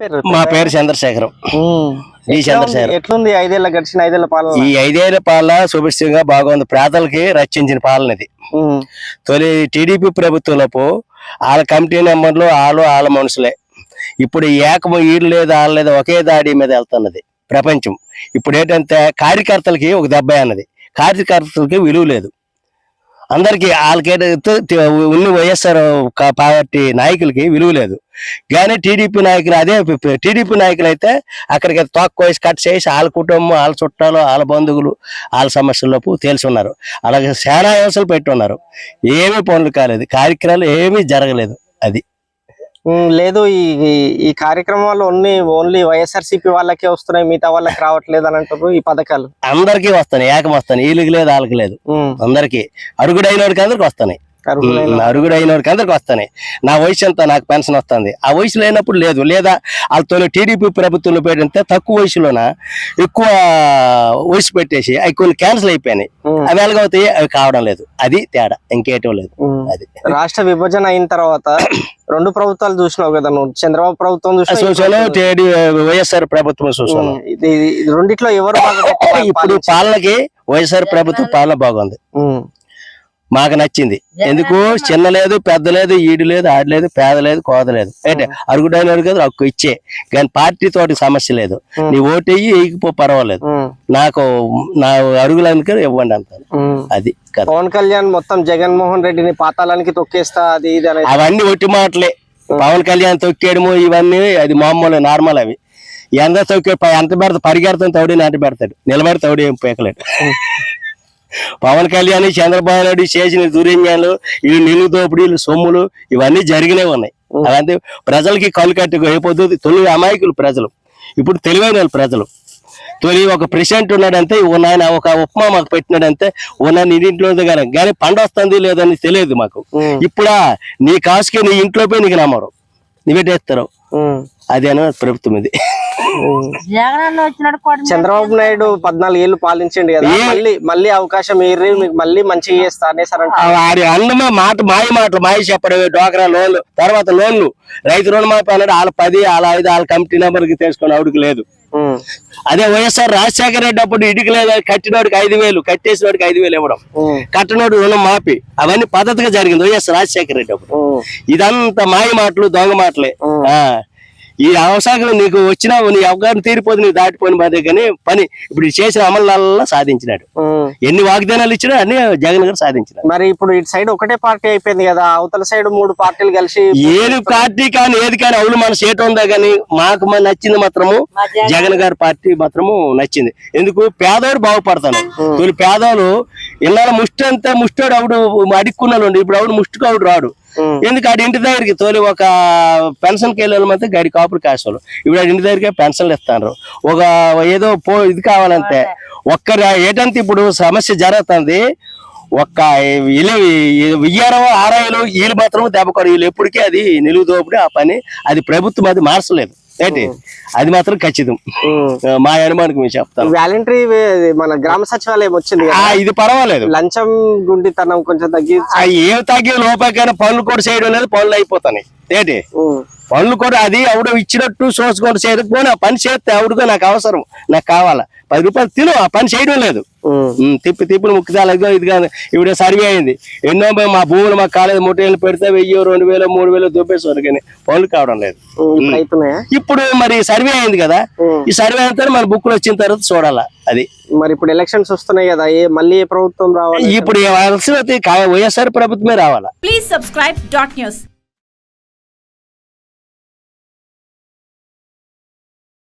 పేరు మా పేరు చంద్రశేఖరం. ఈ చంద్రశేఖరం. ఎట్లుంది? ఐదేళ్ళ గడిచిన ఐదేళ్ళ పాలన? ఈ ఐదేళ్ళ పాలన సుభిక్షంగా బాగుంది. పేదలకి రక్షించిన పాలన ఇది. తొలి టీడీపీ ప్రభుత్వంలోపు వాళ్ళ కమిటీ నెంబర్లు వాళ్ళు వాళ్ళ మనుషులే. ఇప్పుడు ఏకము ఈడు లేదు వాళ్ళ లేదు ఒకే దాడి మీద వెళ్తున్నది ప్రపంచం. ఇప్పుడు ఏంటంటే కార్యకర్తలకి ఒక దెబ్బ అన్నది. కార్యకర్తలకి విలువ లేదు. అందరికి వాళ్ళకైతే ఉన్న వైఎస్ఆర్ పార్టీ నాయకులకి విలువ లేదు. కానీ టీడీపీ నాయకులు అదే టీడీపీ నాయకులు అయితే అక్కడికి తోక్కు వేసి కట్ చేసి వాళ్ళ కుటుంబం వాళ్ళ చుట్టాలు వాళ్ళ బంధువులు వాళ్ళ సమస్యలలోపు తేల్చి ఉన్నారు అలాగే చాలా వ్యవస్థలు పెట్టి ఉన్నారు ఏమీ పనులు కాలేదు. కార్యక్రమాలు ఏమీ జరగలేదు. అది లేదు ఈ ఈ- కార్యక్రమాలు ఓన్లీ ఓన్లీ వైఎస్ఆర్సీపీ వాళ్ళకే వస్తున్నాయి మిగతా వాళ్ళకి రావట్లేదు అని అంటారు ఈ పథకాలు. అందరికీ వస్తాయి ఏకం వస్తాయి వీళ్ళకి లేదు వాళ్ళకి లేదు. అందరికీ. అరుగుడైన వాడికి అందరికి వస్తున్నాయి. ఉమ్, అరుగుడైన వాడికి అందరికి వస్తున్నాయి నా వయసు ఎంత? నాకు పెన్షన్ వస్తుంది. ఆ వయసు లేనప్పుడు లేదు. లేదా వాళ్ళతో టీడీపీ ప్రభుత్వంలో పెట్టితే తక్కువ వయసులోన ఎక్కువ వయసు పెట్టేసి అవి కొన్ని క్యాన్సిల్ అయిపోయినాయి. అవి ఎలాగవుతాయి అవి కావడం లేదు. అది తేడా. ఇంకేటం లేదు. అది. రాష్ట్ర విభజన అయిన తర్వాత రెండు ప్రభుత్వాలు చూసినావు కదా నువ్వు. చంద్రబాబు ప్రభుత్వం చూసాను ప్రభుత్వం టీడీ వైఎస్ఆర్ ప్రభుత్వం చూసాను రెండిట్లో ఎవరు ఇప్పుడు? పాలనకి వైఎస్ఆర్ ప్రభుత్వం పాలన బాగుంది. మాకు నచ్చింది. ఎందుకు? చిన్న లేదు పెద్ద లేదు ఈడు లేదు ఆడు లేదు పేద లేదు కోద లేదు. అంటే అరుగుడైన కదా హక్కు ఇచ్చే. కానీ పార్టీ తోటి సమస్య లేదు. నీ ఓటు వేయి వేయకపో పర్వాలేదు. నాకు నా అరుగులకి ఇవ్వండి ఉమ్. అది పవన్ కళ్యాణ్ మొత్తం జగన్మోహన్ రెడ్డిని పాతాళానికి తొక్కేస్తా అది ఇది అవన్నీ ఒట్టి మాటలే. పవన్ కళ్యాణ్ తొక్కేయడము ఇవన్నీ అది మామూలు నార్మల్ అవి. ఎంత తొక్కే ఎంత పెడతా పరిగెడతాం తౌడి నాటి పెడతాడు. నిలబడి తౌడి ఏం పేకలేడు. పవన్ కళ్యాణ్ చంద్రబాబు నాయుడు చేసిన దుర్యంజాలు ఈ నిలు దోపిడీలు సొమ్ములు ఇవన్నీ జరిగినే ఉన్నాయి. అలాంటి ప్రజలకి కళ్ళు కట్టుకు అయిపోతుంది. తొలి అమాయకులు ప్రజలు. ఇప్పుడు తెలివైన వాళ్ళు ప్రజలు. తొలి ఒక ప్రెసిడెంట్ ఉన్నాడంటే ఉన్న ఆయన ఒక ఉప్మా మాకు పెట్టినాడంటే ఉన్న నీ ఇంట్లో కానీ కానీ పంట వస్తుంది లేదని తెలియదు మాకు. ఇప్పుడా నీ కాసుకి నీ ఇంట్లో పోయి నీకు నమ్మరు. నీవేటేస్తారు ఉమ్. అది అని ప్రభుత్వం ఇది చంద్రబాబు నాయుడు పద్నాలుగు ఏళ్ళు పాలించండి కదా మళ్ళీ మళ్ళీ అవకాశం ఏరి మీకు మళ్ళీ మంచిగా చేస్తా అనేసారంట వాడి అన్నమా మాట మాయ మాటలు మాయ చెప్పడం డోకరా లోన్లు తర్వాత లోన్లు. రైతు రుణమాఫీ అన్నాడు వాళ్ళ పది వాళ్ళ ఐదు వాళ్ళ కమిటీ నెంబర్కి తెలుసుకొని ఆవిడకి లేదు. అదే వైఎస్ఆర్ రాజశేఖర రెడ్డి అప్పుడు ఇటుక లేదు కట్టినోడికి ఐదు వేలు కట్టేసినోడికి ఐదు వేలు ఇవ్వడం. కట్టినోడు రుణం మాపి అవన్నీ పద్ధతిగా జరిగింది వైఎస్ రాజశేఖర రెడ్డి అప్పుడు. ఇదంతా మాయ మాటలు దొంగ మాటలే. ఆ. ఈ అవసరం నీకు వచ్చినా నీ అవగాహన తీరిపోదు నీకు దాటిపోయిన బాధే కానీ పని. ఇప్పుడు చేసిన అమలు సాధించినాడు. ఎన్ని వాగ్దానాలు ఇచ్చినా అన్ని జగన్ గారు సాధించినాడు మరి ఇప్పుడు ఇటు సైడ్ ఒకటే పార్టీ అయిపోయింది కదా అవతల సైడ్ మూడు పార్టీలు కలిసి ఏది పార్టీ కానీ ఏది కానీ అవును మన సేటు ఉందా కానీ మాకు మన నచ్చింది మాత్రము జగన్ గారి పార్టీ మాత్రము నచ్చింది. ఎందుకు? పేదవాడు బాగుపడతాను తొలి పేదవాళ్ళు ఇళ్ళ ముష్టి అంతా ముష్టోడు అవుడు అడుక్కున్నాడు. ఇప్పుడు అవుడు ముష్టికి అవుడు రాడు. ఎందుకు ఆడి ఇంటి దగ్గరికి తోలి ఒక పెన్షన్కి వెళ్ళే వాళ్ళమంతా గడి కాపురు కాసేవాళ్ళు ఇప్పుడు ఆడి ఇంటి దగ్గరికి పెన్షన్లు ఇస్తారు ఒక ఏదో పో ఇది కావాలంటే ఒక్కరు ఏంటంటే ఇప్పుడు సమస్య జరుగుతుంది. ఒక్క వెయ్యారో ఆరాయిలు వీళ్ళు మాత్రం దెబ్బకొరు వీళ్ళు ఎప్పటికీ అది నిలువు దోపిడి ఆ పని అది ప్రభుత్వం అది మార్చలేదు. ఏంటి? అది మాత్రం ఖచ్చితం. మా అనుమానికి మేము చెప్తాను వాలంటరీ మన గ్రామ సచివాలయం వచ్చింది ఇది పర్వాలేదు. లంచం గుండితనం కొంచెం తగ్గి ఏం తగ్గే లోపలికైనా పనులు కూడా చేయడం లేదు పనులు అయిపోతాయి. ఏంటి. పనులు కూడా అది ఎవడో ఇచ్చినట్టు సోర్స్ కూడా చేయకపోయినా ఆ పని చేస్తే ఎవడికో నాకు అవసరం నాకు కావాలా? పది రూపాయలు తిను ఆ పని చేయడం లేదు. తిప్పి తిప్పులు ముక్కుతాలు ఇదిగో ఇది కాదు ఇప్పుడు సర్వే అయింది. ఎన్నో మా భూములు మా కాలేజ్ మూటేళ్ళు పెడితే వెయ్యి రెండు వేలు మూడు వేలు దొబ్బేసారు కానీ పనులు కావడం లేదు. ఇప్పుడు మరి సర్వే అయింది కదా. ఈ సర్వే తర్వాత మన బుక్లు వచ్చిన తర్వాత చూడాలా అది. మరి ఇప్పుడు ఎలక్షన్స్ వస్తున్నాయి కదా ఏ మళ్ళీ ఏ ప్రభుత్వం రావాలి? ఇప్పుడు అయితే వైఎస్ఆర్ ప్రభుత్వమే రావాలా? Please subscribe dot news.